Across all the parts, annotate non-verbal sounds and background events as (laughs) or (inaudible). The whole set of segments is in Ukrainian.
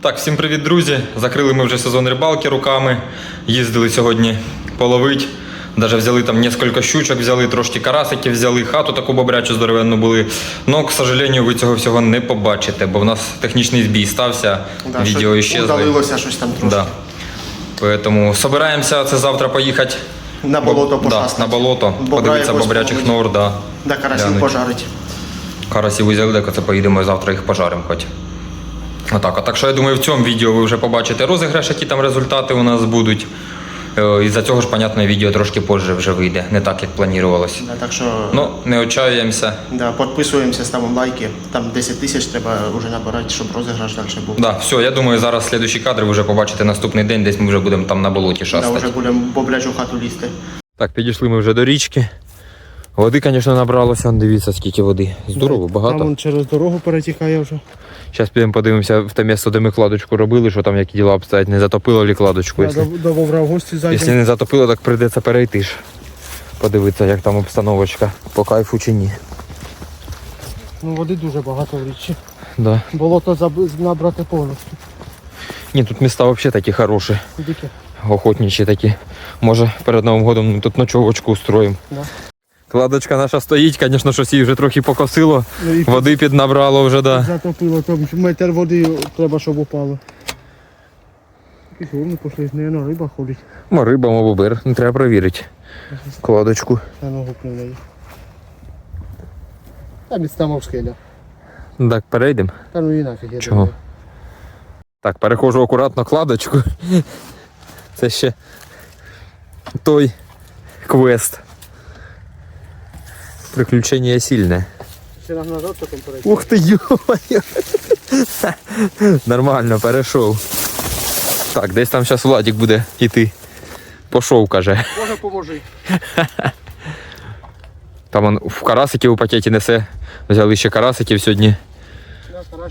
Так, всім привіт, друзі. Закрили ми вже сезон рибалки руками. Їздили сьогодні половить. Даже взяли там кілька щучок, взяли трошки карасиків, взяли хату таку бобрячу здоровенну були. Но, к сожалению, ви цього всього не побачите, бо в нас технічний збій стався, Да, відео іщезли. Удалилося щось там трошки. Да. Поэтому собираємося це завтра поїхати На болото Бо- да, на болото, Бобра подивитися бобрячих нор, да. Да, карасів пожарить. Карасів взяли, так це поїдемо і завтра їх пожаримо хоч. Отак, а так що я думаю, в цьому відео ви вже побачите розіграш, які там результати у нас будуть. Е, І за цього ж, понятно, відео трошки позже вже вийде, не так, як планувалось. Да, так що Ну, не отчаюємося. да, підписуємося, ставимо лайки. Там 10 тисяч треба вже набирати, щоб розіграш далі був. Да, все, я думаю, зараз слідуючі кадри ви вже побачите наступний день, десь ми вже будемо там на болоті Да, вже будемо боблячу хату лізти. Так, підійшли ми вже до річки. Води, звісно, набралося, дивіться, скільки води. Здорово, багато. Там через дорогу перетікає вже. Зараз підемо подивимося в те місце, де ми кладочку робили, що там які діла обстоять, не затопило лі кладочку. Якщо, до, до гості якщо не затопило, так прийдеться перейти ж. Подивитися, як там обстановочка, по кайфу чи ні. Ну, води дуже багато в річчі. Да. Болото заб... набрати повністю. Ні, тут міста взагалі такі хороші, Дике. охотничі такі. Може перед Новим годом ми тут ночовочку устроїмо. Да. Кладочка наша стоїть, звісно, щось її вже трохи покосило. Ну, і Води піднабрало вже, да. затопило, там метр води треба, щоб упало. Якісь пішли, не риба ходить. Мо риба, мо бобер. Не треба перевірити. Кладочку. На ногу пливе. Там і там скеля. Так, перейдемо. Та ну і нафіг я Чого? думаю. Так, перехожу акуратно кладочку. Це ще той квест. Потім перейти. Ух ти йо! Нормально, перейшов. Так, десь там зараз Владик буде йти. Пошов, каже. Боже, поможи. Там он в карасиків у пакеті несе. Взяли ще карасиків сьогодні.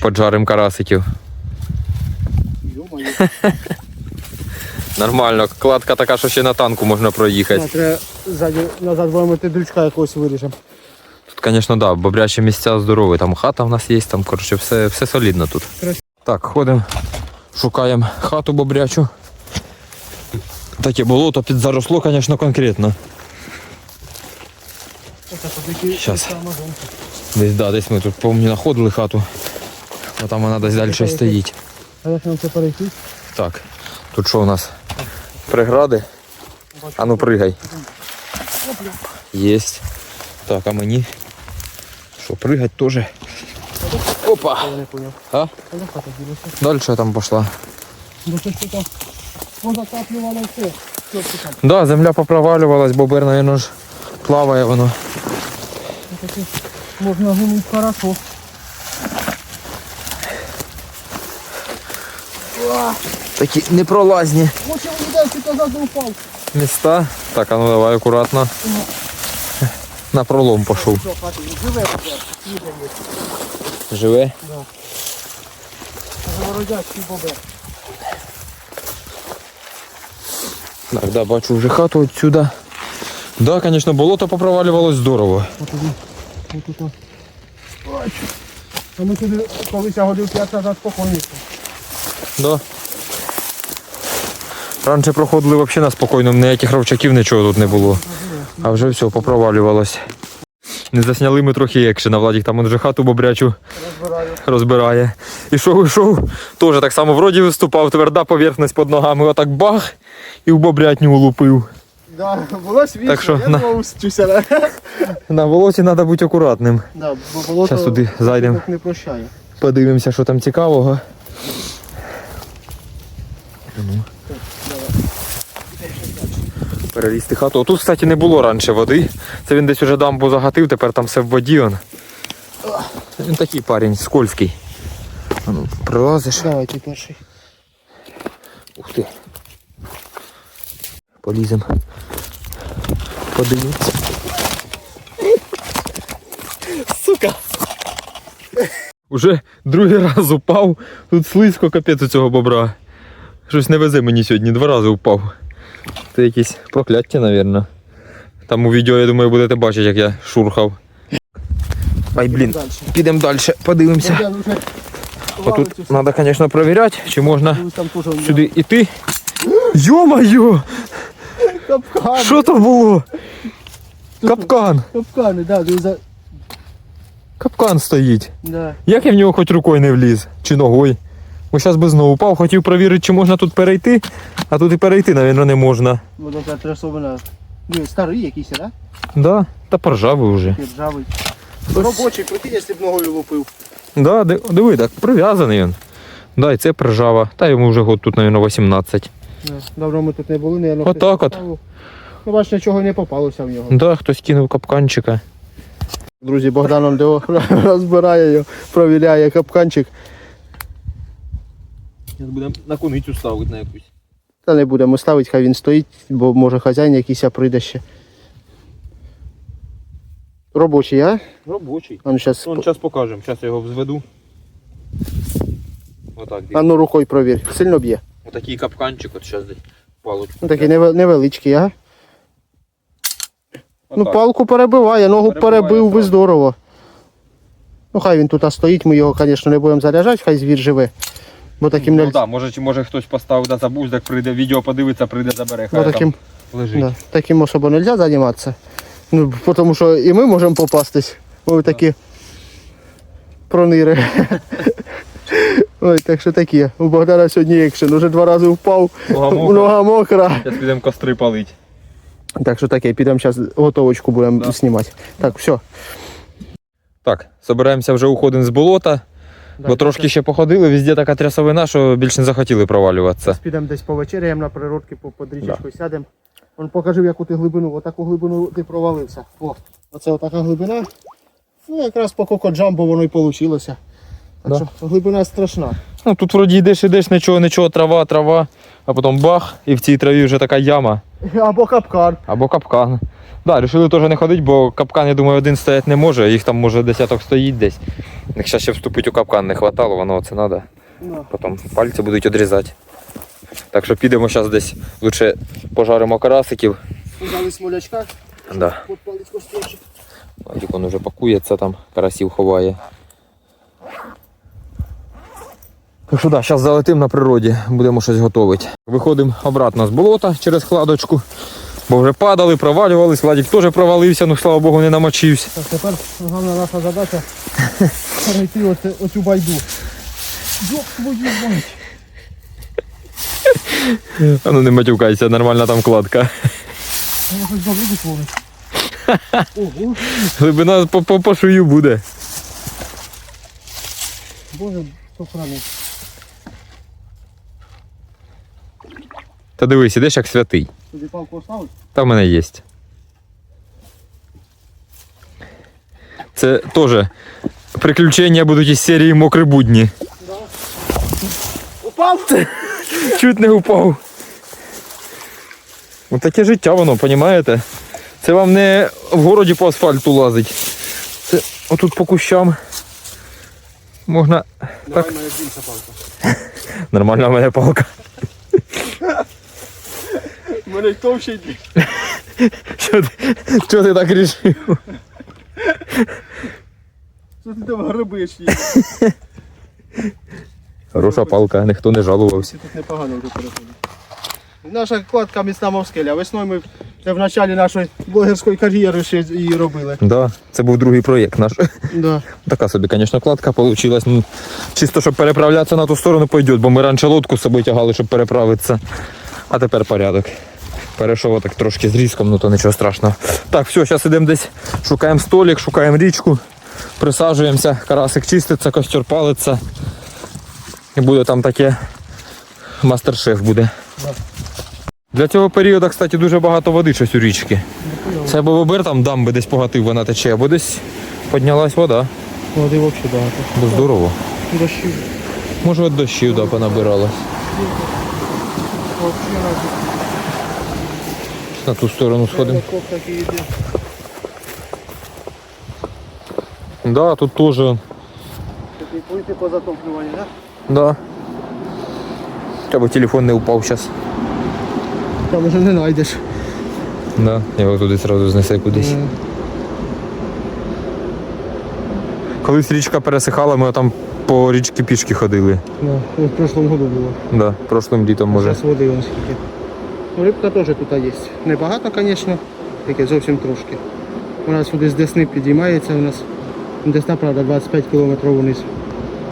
Поджарим карасиків. Нормально, кладка така, що ще на танку можна проїхати. Треба ззаді назад вимоти дрючка якогось виріжемо. Тут, звісно, да, бобрячі місця здорові. Там хата в нас є, там, коротше, все, все солідно тут. Так, ходимо, шукаємо хату бобрячу. Таке болото підзаросло, звісно, конкретно. Щас. Десь, да, десь ми тут, помню, знаходили хату. А там вона десь далі стоїть. А як нам це перейти? Так, тут що у нас? Прегради? А ну пригай. Єсть. Так, а мені? Що, пригать теж? Опа! А? Далі там пішла. Да, земля попровалювалась, бобер, наверное, ж плаває воно. Можна гнути хорошо. Такі непролазні міста. Так, а ну давай акуратно. На пролом пішов. Живе є. Живе? Бобер. Так, да, бачу вже хату отсюда. Да, звісно, болото попровалювалось здорово. А ми туди колись я годив 5 назад спокійно. Да. Раніше проходили взагалі на спокійному, ніяких ровчаків, нічого тут не було. А вже все, попровалювалось. Не засняли ми трохи екшена, Владик там он вже хату бобрячу розбирає. Ішов, ішов, теж так само вроді виступав, тверда поверхність під ногами, отак бах, і в бобрятню улупив. Да, було світло, Так що, я на- стюся. На болоті треба бути акуратним. Да, бо Щас туди зайдемо. не прощає. Подивимося, що там цікавого. Ну. Перелізти хату. Отут, кстати, не було раніше води. Це він десь уже дамбу загатив, тепер там все в воді. Он. Він такий парень, скользький. А ну, прилазиш. Давайте перший. Ух ти. Полізем. Подивимося. Сука. Уже другий раз упав. Тут слизько капець у цього бобра. Щось не везе мені сьогодні, два рази упав. Це якесь прокляття, мабуть. Там у відео, я думаю, будете бачити, як я шурхав. Ай, блін. Підемо далі, подивимося. Уже Отут треба, звісно, перевіряти, чи можна сюди йти. Йо-моє! Що то було? Капкан. Капкани, да, за... Капкан стоїть. Да. Як я в нього хоч рукою не вліз? Чи ногою? Бо зараз би знову упав, хотів перевірити, чи можна тут перейти, а тут і перейти, мабуть, не можна. Воно така трясовина. Ні, старий якийсь, да? Да, та поржавий вже. Ржавий. Робочий, прикинь, якщо б ногою лупив. Да, диви, так прив'язаний він. Да, і це прижава. Та йому вже год тут, мабуть, 18. Да. Давно ми тут не були, наверное, Отак от. Ну, бач, нічого не попалося в нього. Да, хтось кинув капканчика. Друзі, Богдан он (laughs) розбирає його, провіряє капканчик. Зараз будемо на куницю ставити на якусь. Та не будемо ставити, хай він стоїть, бо може хазяїн якийсь прийде ще. Робочий, а? Робочий. А ну, щас... Ну, зараз покажемо, зараз я його взведу. Отак, а ну рукою провір. Сильно б'є. Отакий капканчик, от зараз десь палочку. Ну, такий невеличкий, а? Ну, палку перебиває, ногу Перебиває, перебив би здорово. Ну, хай він тут стоїть, ми його, звісно, не будемо заряджати, хай звір живе. Бо таким Ну не так, може, чи може хтось поставив да забув, так прийде відео подивиться, прийде забере, бо хай таким, там лежить. да, таким особо не можна займатися. Ну, тому що і ми можемо попастись. Ой, такі пронири. Ой, так що такі. У Богдана сьогодні екшен. Уже два рази впав, Нога мокра. нога мокра. Зараз підемо костри палити. Так що таке, підемо зараз готовочку будемо Да. знімати. Так, все. Так, збираємося вже уходимо з болота, бо трошки ще походили, везде така трясовина, що більше не захотіли провалюватися. Підемо десь повечеряємо на природки, по под річечку сядемо. Він покажи, яку ти глибину. Отаку глибину ти провалився. О, оце отака глибина. Ну, якраз по коко-джамбо воно і вийшло. Так Да. що глибина страшна. Ну тут вроді йдеш, йдеш, нічого, нічого, трава, трава, а потім бах, і в цій траві вже така яма (laughs) Або капкан. або капкан. Да, рішили теж не ходити, бо капкан, я думаю, один стояти не може, їх там може десяток стоїть десь. Якщо ще вступити у капкан не хватало, воно це треба. Ну, Потім пальці будуть відрізати. Так що підемо зараз десь лучше пожаримо карасиків. Взяли смолячка, Да. Вадик он уже пакується там, карасів ховає. Так що да, зараз залетимо на природі, будемо щось готувати. Виходимо обратно з болота через кладочку, бо вже падали, провалювались, Владик теж провалився, ну слава Богу, не намочився. Так, тепер головна наша задача (laughs) перейти оце, оцю байду. Йоп твою мать. А ну не матюкайся, нормальна там кладка. Заводу творить. (laughs) Ого, Глибина по, по, по шию буде. боже, хто Та дивись, ідеш як святий. Тобі палку оставить? Та в мене є. Це теж приключення будуть із серії мокрі будні. Упав? (laughs) Чуть не упав. Ось таке життя воно, понімаєте? Це вам не в городі по асфальту лазить. Це отут по кущам. Можна. Давай мене більша палка. (laughs) Нормальна в мене палка. (laughs) Мене й товще йде. Що ти, що ти так рішив? Що ти там грибиш? Хороша палка, ніхто не жалувався. Тут непогано вже переходить. Наша кладка міцна мовскеля. Весною ми це в началі нашої блогерської кар'єри ще її робили. Да, це був другий проєкт наш. Да. Така собі, звісно, кладка вийшла. Ну, чисто, щоб переправлятися на ту сторону пойде, бо ми раніше лодку з собою тягали, щоб переправитися. А тепер порядок. Перейшов так трошки з різком, ну то нічого страшного. Так, все, зараз йдемо десь, шукаємо столик, шукаємо річку, присаджуємося, карасик чиститься, костер палиться. І буде там таке мастер-шеф буде. Для цього періоду, кстати, дуже багато води щось у річці. Це або бобер там дамби десь погатив, вона тече, або десь піднялась вода. Води взагалі багато. Бо здорово. Дощів. Може от дощів да, понабиралось. На ту сторону сходимо. Йде. Да, тут плити по затоплюванню, так? Да. Треба телефон не упав зараз. Там вже не знайдеш. Да. Його туди одразу знесе кудись. Колись річка пересихала, ми там по річці пішки ходили. Ну, в прошлому году було. Да, прошлим літом може. Зараз води скільки. Рибка теж тут є. Небагато, звісно, тільки зовсім трошки. Вона сюди з Десни підіймається у нас. Десна, правда, 25 км вниз.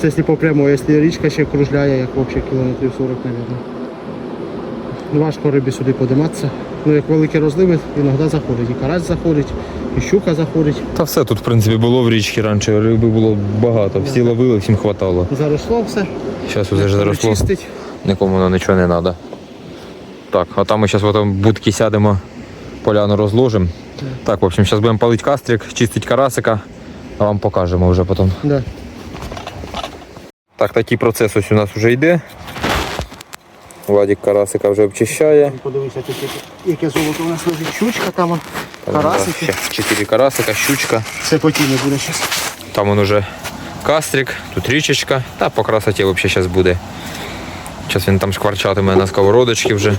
Це якщо по прямой, якщо річка ще кружляє, як взагалі кілометрів 40, мабуть. Важко рибі сюди подиматися. Ну, як великі розливи, іноді заходить. І карась заходить, і щука заходить. Та все тут, в принципі, було в річці раніше, риби було багато. Всі ловили, всім хватало. Заросло все. Зараз уже заросло. Чистить. Нікому воно нічого не треба. Так, а там ми зараз в этом будки сядемо, поляну розложимо. Так, в общем, зараз будемо палити кастрик, чистити карасика, а вам покажемо вже потім. Да. Так, такий процес ось у нас вже йде. Владик карасика вже обчищає. Подивися, яке- золото у нас лежить. Щучка там, Там карасики. ще Чотири карасика, щучка. Це потім буде зараз. Там он уже кастрик, тут річечка. Та по красоті взагалі зараз буде. Зараз він там шкварчатиме на сковородочки вже.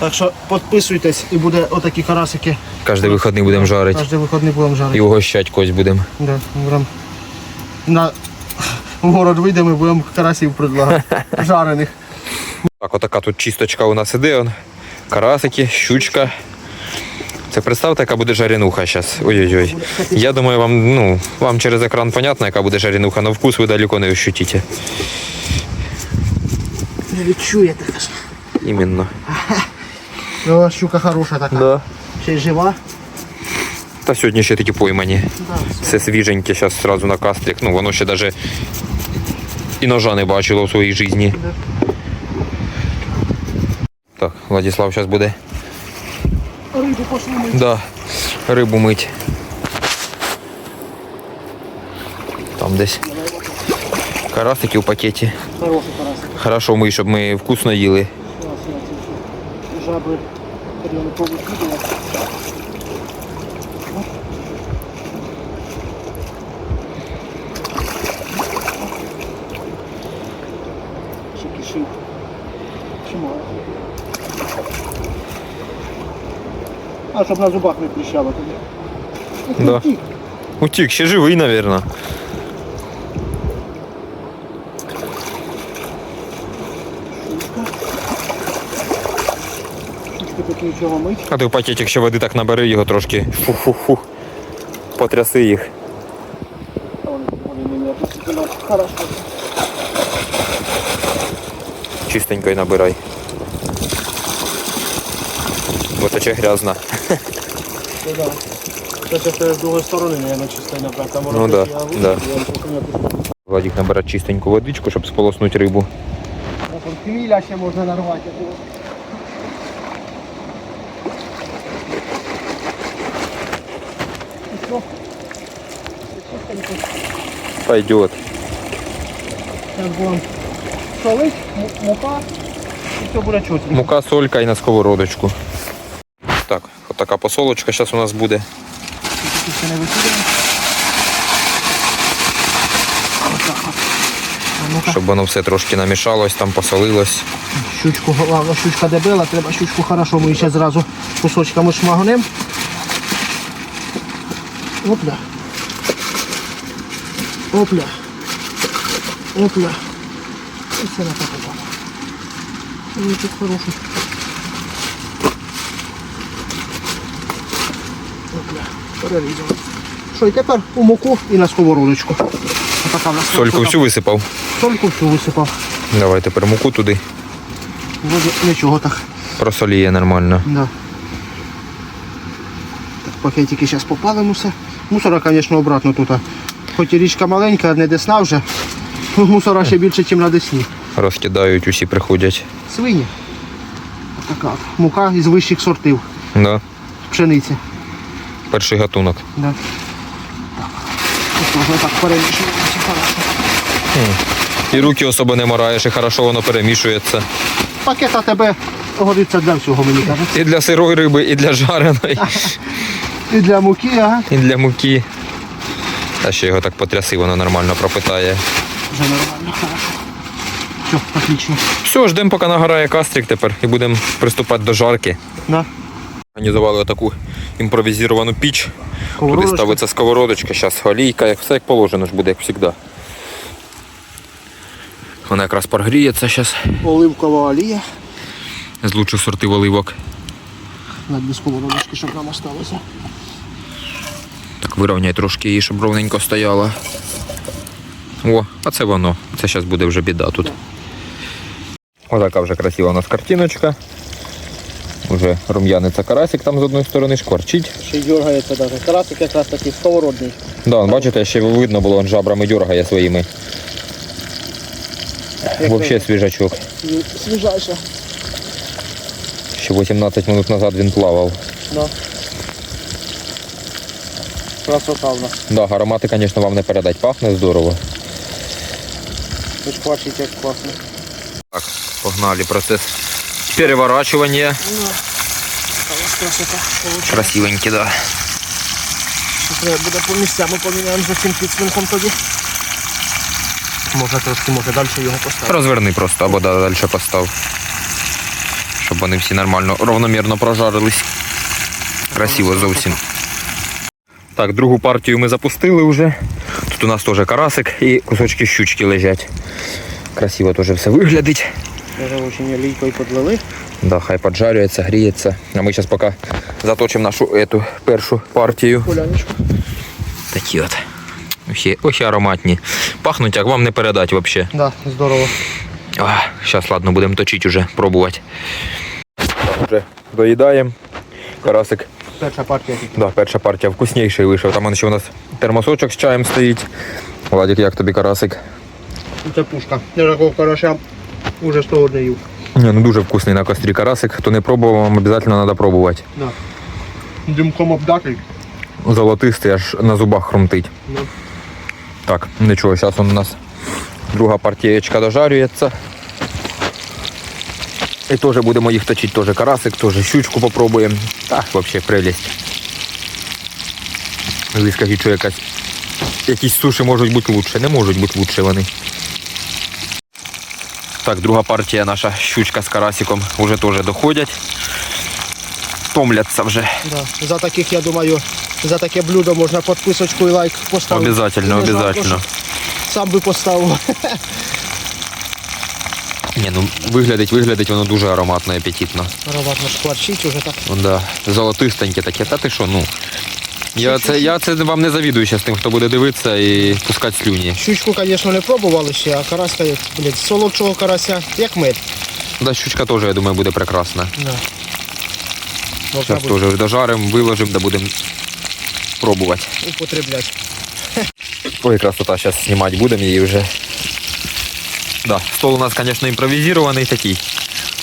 Так що підписуйтесь і буде отакі карасики. Кожен вихідний будемо жарити. Кожен вихідний будемо жарити. І угощати когось будемо. Да, прям на в город вийдемо і будемо карасів предлагати. (laughs) Жарених. Так, отака тут чисточка у нас іде. Он. Карасики, щучка. Це представте, яка буде жаренуха зараз. Ой-ой-ой. Я думаю, вам, ну, вам через екран понятно, яка буде жаренуха, але вкус ви далеко не ощутите. Не відчуєте. Іменно. Ну, щука хороша така. Да. Ще й жива. Та сьогодні ще такі поймані. Да, Все свіженьке, зараз одразу на кастрик. Ну, воно ще навіть і ножа не бачило в своїй житті. Так, Владислав зараз буде Рибу пошли ми. Да, рибу мить. Там десь. Карасики в пакеті. Хороший карасик. Хорошо мий, щоб ми вкусно їли. Жаби періоди повикидував. Ще кишив. Чимало. А, щоб на зубах не тріщало тоді. Да. Утік, ще живий, мабуть. Тут нічого мить. А ти в пакетик ще води так набери його трошки. Фу-фу-фу. Потряси їх. Чистенько й набирай. Бо тече грязно. Ну да. Це з другої сторони, наверное, набрати. Там Ну да, да. Владик набере чистеньку водичку, щоб сполоснути рибу. Хміля ще можна нарвати. Пойдет. Зараз будемо солить, мука, і все буде чути. Мука, солька і на сковородочку. Так, отака посолочка зараз у нас буде. Тільки ще не викидаємо. Щоб воно все трошки намішалось, там посолилось. Щучку, ладно, щучка дебела, треба щучку хорошо, ми ще зразу кусочками шмагнем. Опля. Опля. Опля. І все на таку. Ой, тут хороший. Опля. Перерізали. Що, і тепер у муку і на сковородочку. В нас Сольку всю висипав. Сольку всю висипав. Давай тепер муку туди. Вроде нічого так. Просоліє нормально. Да. Так, пакетики зараз попалимо все. Мусора, звісно, обратно тут. Хоч і річка маленька, не десна вже. (laughs) Мусора ще більше, ніж на десні. Розкидають, усі приходять. Свині. Така. Мука із вищих сортів. Да. Пшениці. Перший гатунок. Да. Так. Ось можна так перемішувати. І руки особо не мораєш, і хорошо воно перемішується. Пакет АТБ годиться для всього, мені кажуть. І для сирої риби, і для жареної, (laughs) І для муки, ага. і для муки. Та ще його так потряси, воно нормально пропитає. Вже нормально, хорошо. Все, отлично. Все, ждемо, поки нагорає кастрик тепер і будемо приступати до жарки. Да. Організували таку імпровізовану піч. Туди ставиться сковородочка, зараз олійка, як все як положено ж буде, як завжди. Вона якраз прогріється зараз Оливкова олія. з лучших сортів оливок. На дві сковородочки, щоб нам осталося. Так, вирівняй трошки її, щоб ровненько стояла. О, а це воно. Це зараз буде вже біда тут. Отака вже красива у нас картиночка. Уже рум'яниться карасик там з одної сторони шкварчить. Ще й дергається навіть. Карасик якраз такий сковородний. Да, бачите, ще видно було, він жабрами дергає своїми. Взагалі свіжачок. Свіжайше. Ще 18 минут назад він плавав. Да. Красота в нас. Да, аромати, звісно, вам не передать. Пахне здорово. Хоч бачить, як класно. Так, погнали процес переворачування. Ось красота. Красивенький, да. Треба буде по місцям, поміняємо за цим підсвинком тоді. Можна трошки, може далі його поставити. Розверни просто або да, далі постав. Щоб вони всі нормально, ровномірно прожарились. Красиво зовсім. Так, другу партію ми запустили вже. Тут у нас теж карасик і кусочки щучки лежать. Красиво теж все виглядить. Вже очень олійкою подлили. Да, хай поджарюється, гріється. А ми зараз поки заточимо нашу ету першу партію. Поляничку. Такі от. Охі, охі ароматні. Пахнуть, як вам не передати взагалі. Да, здорово. Зараз, ладно, будемо точити вже, пробувати. Вже доїдаємо. Карасик. Перша партія. Да, перша партія вкусніший вийшов. Там ще у нас термосочок з чаєм стоїть. Владик, як тобі карасик? Це пушка. Я такого караша уже 100 не їв. Ні, ну дуже вкусний на кострі карасик. Хто не пробував, вам обов'язково треба пробувати. Да. Димком обдатий. Золотистий, аж на зубах хрумтить. Ну. Так, нічого, зараз у нас друга партієчка дожарюється. І теж будемо їх точити, теж карасик, теж щучку попробуємо. Так, взагалі прелість. Ви скажіть, що якась, якісь суші можуть бути лучше. Не можуть бути лучше вони. Так, друга партія наша щучка з карасиком вже теж доходять. Томляться вже. Да. За таких, я думаю, за таке блюдо можна підписочку і лайк поставити. Обязательно, обязательно. Сам би поставив. (laughs) Ні, ну виглядить, виглядить воно дуже ароматно і апетитно. Ароматно шкварчить уже так. Ну, да. Золотистеньке таке. Та ти що, ну. Я це, я це вам не завідую ще з тим, хто буде дивитися і пускати слюні. Щучку, звісно, не пробували ще, а караска, як, блядь, солодшого карася, як мед. Да, щучка теж, я думаю, буде прекрасна. Да. Можна Зараз буде теж дожаримо, виложимо, да будемо пробувати. употребляти. Ой, красота, зараз знімати будемо її вже. Да, стол у нас, звісно, імпровізований такий.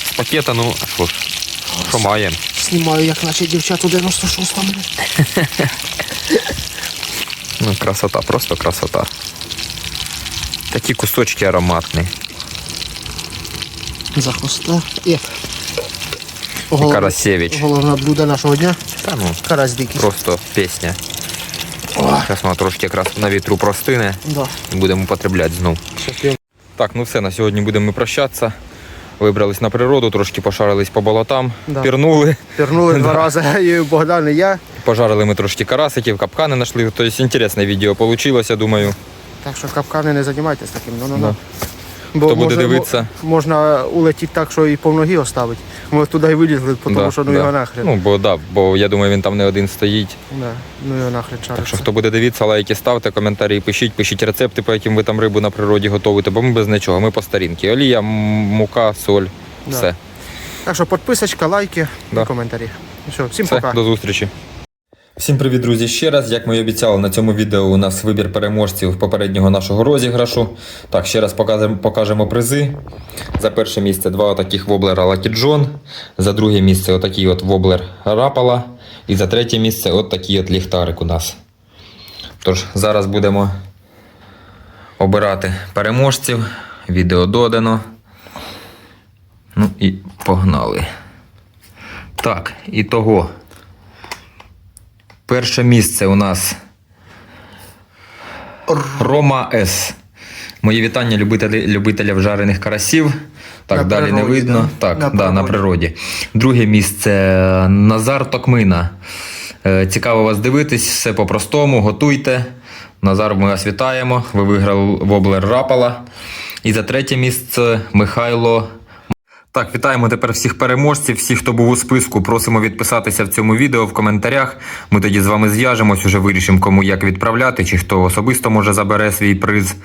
З пакета, ну, що ж, що маємо. Знімаю, як наче дівчат у 96-му. (laughs) Ну, красота, просто красота. Такі кусочки ароматні. За хвоста. Є. Головне, Карасевич. головне блюдо нашого дня. Та ну, Карась дикий. просто пісня. О, Зараз вона трошки якраз на вітру простине да. і будемо потребляти знов. Щас я Так, ну все, на сьогодні будемо ми прощатися. Вибрались на природу, трошки пошарились по болотам, Да. пірнули. Пірнули два (laughs) рази, (laughs) і Богдан і я. Пожарили ми трошки карасиків, капкани знайшли. Тобто інтересне відео вийшло, думаю. Так що капкани не займайтеся таким. Ну, ну, Да. Бо Хто буде може- дивитися? мо- Можна улетіти так, що і повноги оставить. Ми туди і вилізли, тому Да, що ну да. його нахрен. Ну, бо, да, бо я думаю, він там не один стоїть. Да. Ну його нахрен Так що хто буде дивитися, лайки ставте, коментарі пишіть, пишіть рецепти, по яким ви там рибу на природі готуєте, бо ми без нічого. Ми по старінки. Олія, м- мука, соль. Да. Все. Так що підписочка, лайки Да. і коментарі. Ну Все, всім Все, пока. до зустрічі. Всім привіт, друзі! Ще раз, як ми і обіцяли, на цьому відео у нас вибір переможців попереднього нашого розіграшу. Так, ще раз покажемо, покажемо призи. За перше місце два отаких воблера Lucky John. За друге місце отакий от воблер Рапала. І за третє місце от такий от ліхтарик у нас. Тож, зараз будемо обирати переможців. Відео додано. Ну і погнали. Так, і того. Перше місце у нас Рома С. Мої вітання любителі, любителям жарених карасів. Так, На далі не видно. да? Так, На да, на природі. природі. Друге місце Назар Токмина. Е, Цікаво вас дивитись, все по-простому, готуйте. Назар, ми вас вітаємо. Ви виграли воблер Рапала. І за третє місце Михайло. Так, вітаємо тепер всіх переможців, всіх, хто був у списку. Просимо відписатися в цьому відео в коментарях. Ми тоді з вами зв'яжемось, уже вирішимо, кому як відправляти, чи хто особисто може забере свій приз.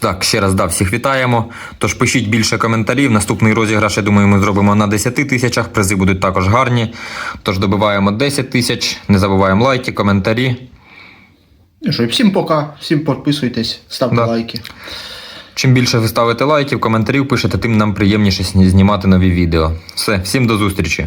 Так, ще раз да, всіх вітаємо. Тож пишіть більше коментарів. Наступний розіграш, я думаю, ми зробимо на 10 тисячах. Призи будуть також гарні. Тож добиваємо 10 тисяч. Не забуваємо лайки, коментарі. Ну що, і всім пока, всім підписуйтесь, ставте Да. лайки. Чим більше ви ставите лайків, коментарів пишете, тим нам приємніше знімати нові відео. Все, всім до зустрічі.